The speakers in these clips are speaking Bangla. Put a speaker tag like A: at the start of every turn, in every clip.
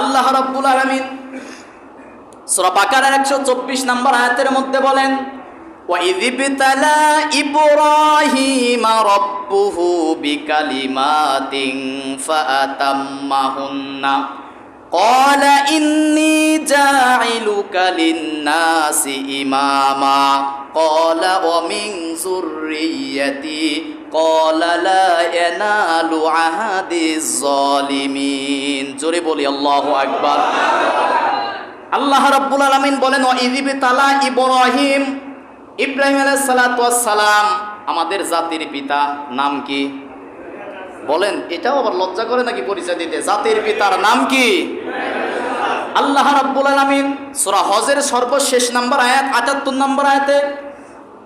A: আল্লাহ রাব্বুল আলামিন সূরা বাকারার 124 নম্বর আয়াতের মধ্যে বলেন وَإِذِ ابْتَلَى إِبْرَاهِيمَ رَبُّهُ بِكَلِمَاتٍ فَأَتَمَّهُنَّ قال إني جاعلك للناس إماما قال ومن ذريتي জোরে বলি, আল্লাহ আকবার। আল্লাহ রাব্বুল আলমিন বলেন ইদিবি তালা ইব্রাহিম ইব্রাহিম আলাহ সালাতাম আমাদের জাতির পিতা নাম কি? বলেন, এটাও আবার লজ্জা করে নাকি পরিচয় দিতে? জাতির পিতার নাম কি? আল্লাহ রাব্বুল আলমিন, সুরা হজের সর্বশেষ নাম্বার আয়াত, আটাত্তর নাম্বার আয়াতে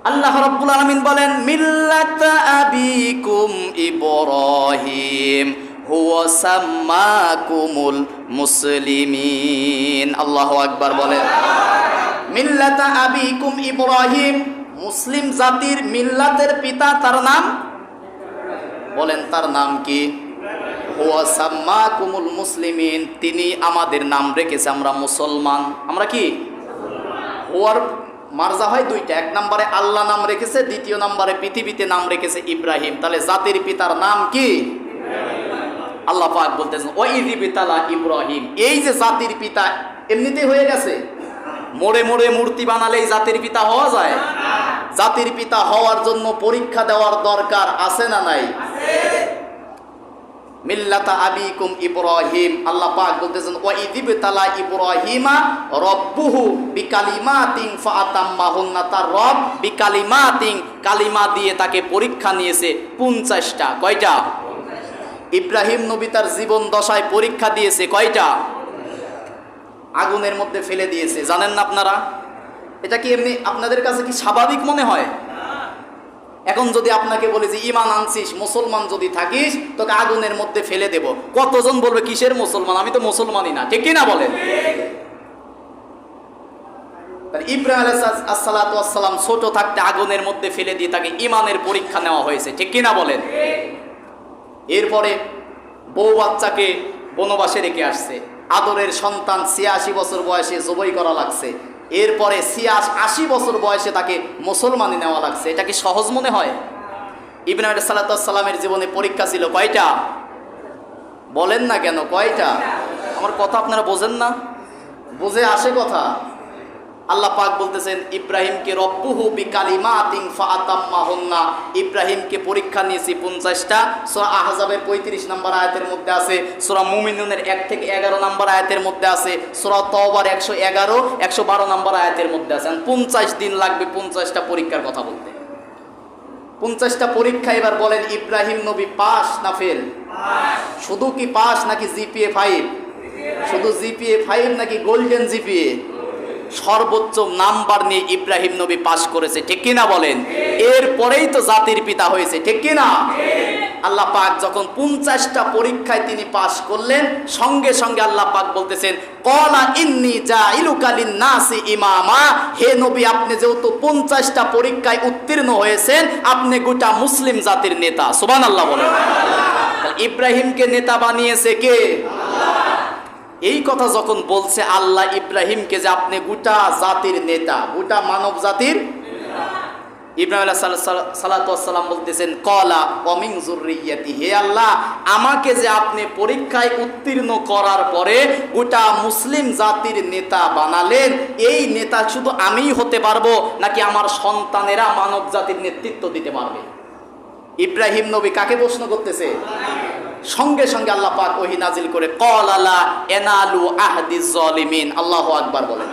A: আল্লাহ রাব্বুল আলামিন বলেন, মিল্লাত আবিকুম ইব্রাহিম, হুয়া সাম্মাকুমুল মুসলিমিন। আল্লাহু আকবার বলেন, মিল্লাতা আবিকুম ইব্রাহিম, মুসলিম জাতির মিল্লাতের পিতা তার নাম? বলেন, তার নাম কি? হুয়া সাম্মাকুমুল মুসলিমিন, তিনি আমাদের নাম রেখেছে, আমরা মুসলমান। আমরা কি? হুয়ার মার্জা হয় দুইটা, এক নম্বরে আল্লাহ নাম রেখেছে, দ্বিতীয় নম্বরে পৃথিবীতে নাম রেখেছে ইব্রাহিম। তাহলে জাতির পিতার নাম কি? আল্লাহ পাক বলতেছেন ওই পিতালা ইব্রাহিম। এই যে জাতির পিতা, এমনিতেই হয়ে গেছে? মোড়ে মোড়ে মূর্তি বানালেই জাতির পিতা হওয়া যায়? জাতির পিতা হওয়ার জন্য পরীক্ষা দেওয়ার দরকার আছে না নাই? মিল্লাতা আবিকুম ইব্রাহিম। আল্লাহ পাক বলতেছেন ওয়া ইদিবতালা ইব্রাহিমা রব্বুহু বিকালিমাতিন ফাতাম্মাহুন্না তার রব বিকালিমাতিন কালিমা দিয়ে তাকে পরীক্ষা নিয়েছে 50টা কয়টা? ইব্রাহিম নবী তার জীবন দশায় পরীক্ষা দিয়েছে কয়টা? আগুনের মধ্যে ফেলে দিয়েছে। জানেন না আপনারা? এটা কি এমনি আপনাদের কাছে কি স্বাভাবিক মনে হয়? এখন যদি আপনাকে বলে যে, ইমান আনছিস, মুসলমান যদি থাকিস, তোকে আগুনের মধ্যে ফেলে দেব। কতজন বলবে, কিসের মুসলমান? আমি তো মুসলমানই না। ঠিক না বলেন? ইব্রাহিম ছোট থাকতে আগুনের মধ্যে ফেলে দিয়ে তাকে ইমানের পরীক্ষা নেওয়া হয়েছে। ঠিক কিনা বলেন? এরপরে বউ বাচ্চাকে বনবাসে রেখে আসছে। আদরের সন্তান ছিয়াশি বছর বয়সে জবই করা লাগছে। এরপরে সিয়াস আশি বছর বয়সে তাকে মুসলমানে নেওয়া লাগছে। এটা কি সহজ মনে হয়? ইব্রাহিম সাল্লাতামের জীবনে পরীক্ষা ছিল কয়টা? বলেন না কেন, কয়টা? আমার কথা আপনারা বোঝেন না? বুঝে আসে কথা। আল্লাহ পাক বলতেছেন, ইব্রাহিমকে রব্বুহু বিকালিমাতিন ফাতাম্মাহুন্না ইব্রাহিমকে পরীক্ষা নিয়েছি পঞ্চাশটা। সূরা আহজাবের পঁয়ত্রিশ নম্বর আয়াতের মধ্যে আছে, সূরা মুমিনুনের এক থেকে এগারো নম্বর আয়াতের মধ্যে আছে, সূরা তওবার একশো এগারো, একশো বারো নম্বর আয়াতের মধ্যে আছে। পঞ্চাশ দিন লাগবে পঞ্চাশটা পরীক্ষার কথা বলতে। পঞ্চাশটা পরীক্ষা এবার বলেন, ইব্রাহিম নবী পাস না ফেল? শুধু কি পাস নাকি জিপিএ ফাইভ? শুধু জিপিএ ফাইভ নাকি গোল্ডেন জিপিএ? সর্বোচ্চ নাম্বার নিয়ে ইব্রাহিম নবী পাশ করেছে, ঠিক কিনা বলেন? এরপরেই তো জাতির পিতা হয়েছে, ঠিক কিনা? আল্লাহ পাক যখন পঞ্চাশটা পরীক্ষায় তিনি পাশ করলেন, সঙ্গে সঙ্গে আল্লাহ পাক বলতেছেন, কলা ইন্নি যা ইলুকালিন নাসি ইমামা। হে নবী, আপনি যেহেতু পঞ্চাশটা পরীক্ষায় উত্তীর্ণ হয়েছেন, আপনি গোটা মুসলিম জাতির নেতা সুবান আল্লাহ বলেন ইব্রাহিমকে নেতা বানিয়েছে কে? এই কথা যখন বলছে আল্লাহ ইব্রাহিমকে যে আপনি গোটা জাতির নেতা, গোটা মানব জাতির ইব্রাহিম বলতেছেন, কলা হে আল্লাহ, আমাকে যে আপনি পরীক্ষায় উত্তীর্ণ করার পরে গোটা মুসলিম জাতির নেতা বানালেন, এই নেতা শুধু আমিই হতে পারব নাকি আমার সন্তানেরা মানব জাতির নেতৃত্ব দিতে পারবে? ইব্রাহিম নবী কাকে প্রশ্ন করতেছে? সঙ্গে সঙ্গে আল্লাহ পাক ওহি নাজিল করে কল আলা এনালু আহদি জলিমিন আল্লাহ আকবার বলেন।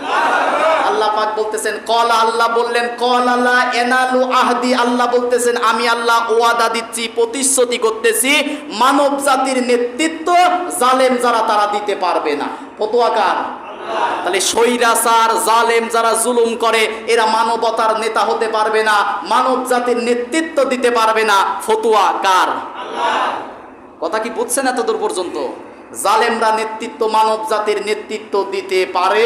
A: আল্লাহ পাক বলতেছেন কল আল্লাহ বললেন কল আলা এনালু আহদি। আল্লাহ বলতেছেন, আমি আল্লাহ ওয়াদা দিচ্ছি, প্রতিশ্রুতি করতেছি, মানব জাতির নেতৃত্ব জালেম যারা তারা দিতে পারবে না। ফতোয়াকার তাহলে সৈরাচার জালেম যারা জুলুম করে, এরা মানবতার নেতা হতে পারবে না, মানব জাতির নেতৃত্ব দিতে পারবে না। ফতুয়া কার? কথা কি বুঝছেন এত দূর পর্যন্ত? জালেমরা নেতৃত্ব মানব জাতির নেতৃত্ব দিতে পারে?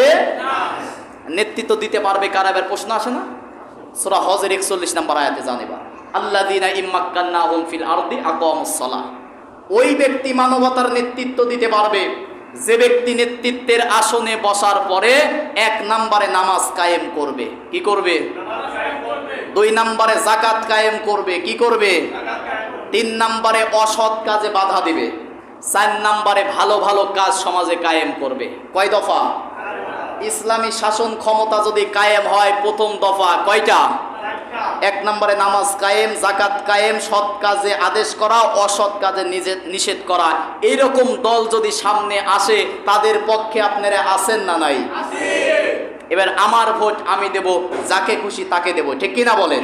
A: নেতৃত্ব দিতে পারবে কারা? এবার প্রশ্ন আসে না? সোরা হজের একচল্লিশ নাম্বার আয়াতে জানেবা আল্লাহ দিনা ইম্মাক্কান্না ফিল আরদি আকমসলা ওই ব্যক্তি মানবতার নেতৃত্ব দিতে পারবে। যে ব্যক্তি নেতৃত্বের আসনে বসার পরে এক নাম্বারে নামাজ কায়েম করবে। কি করবে? দুই নাম্বারে জাকাত কায়েম করবে। কি করবে? তিন নম্বরে অসৎ কাজে বাধা দিবে, চার নম্বরে ভালো ভালো কাজ সমাজে কায়েম করবে। কয় দফা? ইসলামী শাসন ক্ষমতা যদি কায়েম হয়, প্রথম দফা কয়টা? এক নম্বরে নামাজ কায়েম জাকাত কায়েম, সৎ কাজে আদেশ করা, অসৎ কাজে নিজে নিষেধ করা। এইরকম দল যদি সামনে আসে, তাদের পক্ষে আপনারা আছেন না নাই? এবার আমার ভোট আমি দেব, যাকে খুশি তাকে দেব, ঠিক কিনা বলেন?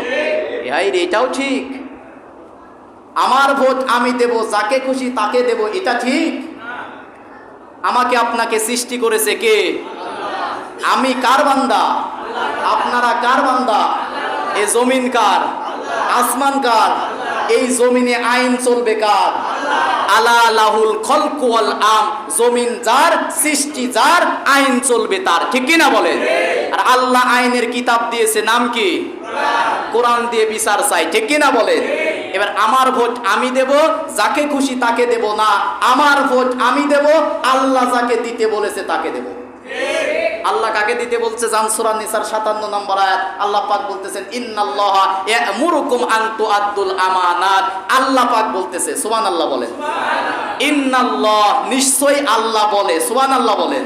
A: ভাই এটাও ঠিক। আমার ভোট আমি দেব, যাকে খুশি তাকে দেব, এটা ঠিক? আমাকে আপনাকে সৃষ্টি করেছে কে? আমি কার বান্দা? আপনারা কার বান্দা? এ জমিন কার? আসমান কার? এই জমিনে আইন চলবে কার? আলা লাহুল খলকু ওয়াল আম, জমিন যার, সৃষ্টি যার, আইন চলবে তার। ঠিক কি না বলেন? আর আল্লাহ আইনের কিতাব দিয়েছে, নাম কি? কোরআন দিয়ে বিচার চাই। ঠিক কি না বলেন? এবার আমার ভোট আমি দেব যাকে খুশি তাকে দেব না। আমার ভোট আমি দেব আল্লাহ যাকে দিতে বলেছে তাকে দেব। আল্লাহ কাকে দিতে বলছে? নিসার 57 নম্বর আয়াত। আল্লাহ পাক বলতেছেন ইন্নাল্লাহা ইয়ামুরুকুম আন তুআদ্দুল আমানাত। আল্লাহ পাক বলতেছে সুবহানাল্লাহ বলেন। ইন্নাল্লাহ নিশ্চয়ই আল্লাহ বলে সুবহানাল্লাহ বলেন।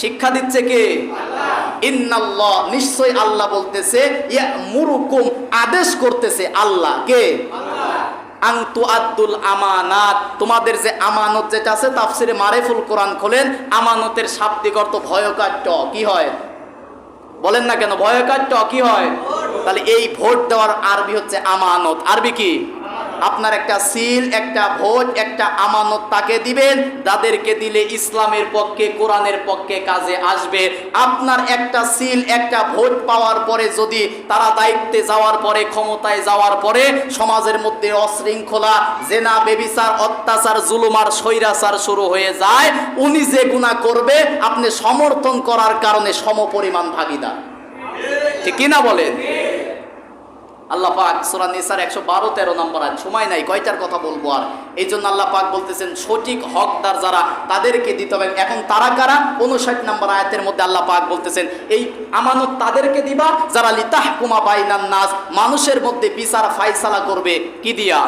A: শিক্ষা দিচ্ছে কে? ইন্নাল্লাহ নিশ্চয় আল্লাহ বলতেছে ইয়ামুরুকুম আদেশ করতেছে আল্লাহ। কে? আংতু আব্দুল আমানাত তোমাদের যে আমানত যেটা আছে তাফসিরে মারেফুল কোরআন খোলেন আমানতের শাব্দিক অর্থ ভয়কাট্য। কি হয়? বলেন না কেন ভয়কাট্য কি হয়? তাহলে এই ভোট দেওয়ার আরবি হচ্ছে আমানত। আরবি কি? আপনার একটা সিল, একটা ভোট, একটা আমানত তাকে দিবেন। যাদেরকে দিলে ইসলামের পক্ষে, কোরআনের পক্ষে কাজে আসবে। আপনার একটা সিল, একটা ভোট পাওয়ার পরে যদি তারা দায়িত্বে যাওয়ার পরে, ক্ষমতায় যাওয়ার পরে সমাজের মধ্যে অশৃঙ্খলা, জেনা, বেবিচার, অত্যাচার জুলুমার স্বৈরাচার শুরু হয়ে যায়। উনি যে গুণা করবে, আপনি সমর্থন করার কারণে সমপরিমাণ ভাগিদার। ঠিক কিনা বলেন? আল্লাহ পাক সূরা নিসার 112 13 নম্বর আয়াত সময় নাই, কয়টার কথা বলব আর? এই জন্য আল্লাহ পাক বলতেছেন, সঠিক হকদার যারা, তাদেরকে দিতে হবে। এখন তারা কারা? 59 নম্বর আয়াতের মধ্যে আল্লাহ পাক বলতেছেন, এই আমানত তাদেরকে দিবা, যারা লিতাহকুমা বাইনান নাস, মানুষের মধ্যে বিচার ফায়সালা করবে। কি দিয়া?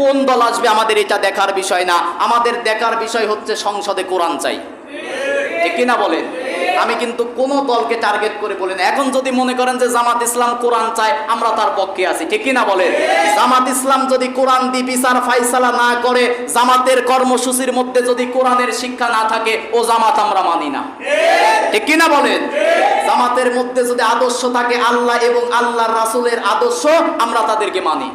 A: কোন দল আসবে আমাদের এটা দেখার বিষয় না। আমাদের দেখার বিষয় হচ্ছে সংসদে কোরআন চাই। ঠিক কিনা বলেন? আমি কিন্তু কোন দলকে টার্গেট করে বলি না। এখন যদি মনে করেন যে জামাত ইসলাম কোরআন চায়, আমরা তার পক্ষে আছি। ঠিক কিনা বলেন? জামাত ইসলাম যদি কোরআন দি বিচার ফাইসালা না করে, জামাতের কর্মসূচির মধ্যে যদি কোরআনের শিক্ষা না থাকে, ও জামাত আমরা মানি না। ঠিক কিনা বলেন? জামাতের মধ্যে যদি আদর্শ থাকে, আল্লাহ এবং আল্লাহর রাসুলের আদর্শ আমরা তাদেরকে মানি।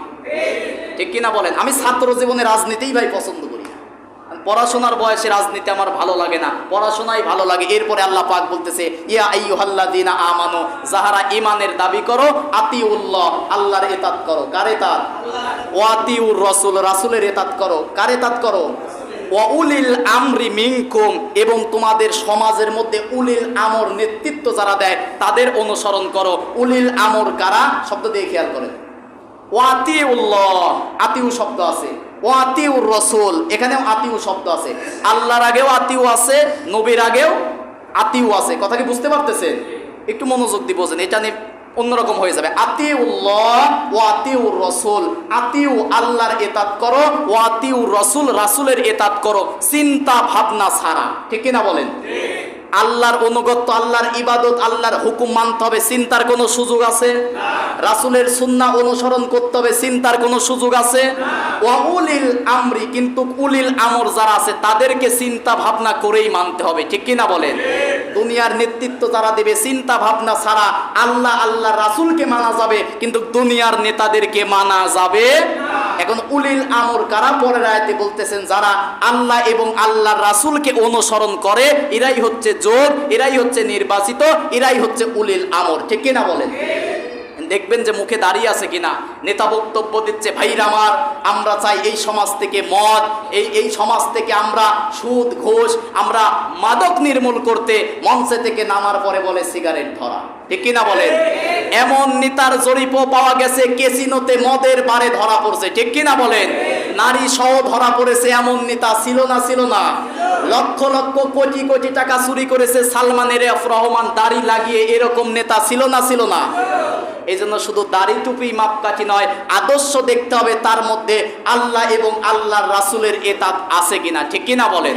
A: ঠিক কিনা বলেন? আমি ছাত্র জীবনে রাজনীতিই ভাই পছন্দ না। পড়াশোনার বয়সে রাজনীতি আমার ভালো লাগে না, পড়াশোনাই ভালো লাগে। এরপরে আল্লাহ পাক বলতেছে, ইয়া আইয়ুহাল্লাযীনা আমানু, যাহারা ইমানের দাবি করো, আতিউল্লাহ, আল্লাহর ইতাত করো। কার ইতাত ওয়া আতিউর রাসূল রাসূলের ইতাত করো। কার ইতাত করো? উলিল আমরি মিনকুম, এবং তোমাদের সমাজের মধ্যে উলিল আমর নেতৃত্ব যারা দেয়, তাদের অনুসরণ করো। উলিল আমর কারা? শব্দ দিয়ে খেয়াল করেন। ওয়াতিউল্লাহ আতিউ শব্দ আছে। ওয়াতিউর রসুল। এখানেও আতিউ শব্দ আছে। আল্লাহর আগেও আতিউ আছে, নবীর আগেও আতিউ আছে। কথা কি বুঝতে পারতেছেন? একটু মনোযোগ দিয়ে বোঝেন, এটা নিয়ে অন্যরকম হয়ে যাবে। আতিউল্লাহ ও আতিউর রসুল। আতিউ আল্লাহর এতাত করো ও আতিউর রসুল, রাসুলের এতাত করো। চিন্তা, ভাবনা ছাড়া। ঠিক কিনা বলেন? আল্লাহর অনুগত্য আল্লাহর ইবাদত, আল্লাহর হুকুম মানতে হবে, চিন্তার কোনো সুযোগ আছে? রাসুলের সুন্না অনুসরণ করতে হবে, চিন্তার কোনো সুযোগ আছে? উলিল আমরি, কিন্তু উলিল আমর যারা আছে, তাদেরকে চিন্তা ভাবনা করেই মানতে হবে, ঠিক কিনা বলেন? দুনিয়ার নেতৃত্ব যারা দেবে, চিন্তা ভাবনা ছাড়া আল্লাহ আল্লাহ রাসুলকে মানা যাবে, কিন্তু দুনিয়ার নেতাদেরকে মানা যাবে এখন উলিল আমর কারা পরের আয়াতে বলতেছেন, যারা আল্লাহ এবং আল্লাহ রাসুলকে অনুসরণ করে, এরাই হচ্ছে জোর, এরাই হচ্ছে নির্বাচিত, এরাই হচ্ছে উলিল আমর। ঠিক কিনা বলেন? দেখবেন যে মুখে দাঁড়িয়ে আছে কিনা? নেতা বক্তব্য দিচ্ছে, ভাইরা আমার, আমরা চাই এই সমাজ থেকে মদ, এই এই সমাজ থেকে আমরা সুদ, ঘোষ, আমরা মাদক নির্মূল করতে মঞ্চে থেকে নামার পরে বলে সিগারেট ধরা। ঠিক কিনা বলেন? এমন নেতার জরিপও পাওয়া গেছে কেসিনোতে মদের বারে ধরা পড়ছে, ঠিক কিনা বলেন? নারী সহ ধরা পড়েছে এমন নেতা ছিল না ছিল না। লক্ষ লক্ষ কোটি কোটি টাকা চুরি করেছে সালমানের রহমান, দাড়ি লাগিয়ে এরকম নেতা ছিল না ছিল না। এই জন্য শুধু দাড়ি টুপি মাপকাঠি নয়, আদর্শ দেখতে হবে তার মধ্যে আল্লাহ এবং আল্লাহর রাসূলের এতাত আছে কিনা, ঠিক কিনা বলেন?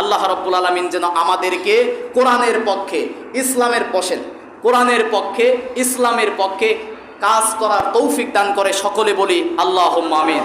A: আল্লাহ রব্বুল আলমিন যেন আমাদেরকে কোরআনের পক্ষে, ইসলামের বসেন কোরআনের পক্ষে ইসলামের পক্ষে কাজ করার তৌফিক দান করে সকলে বলি আল্লাহ আমিন।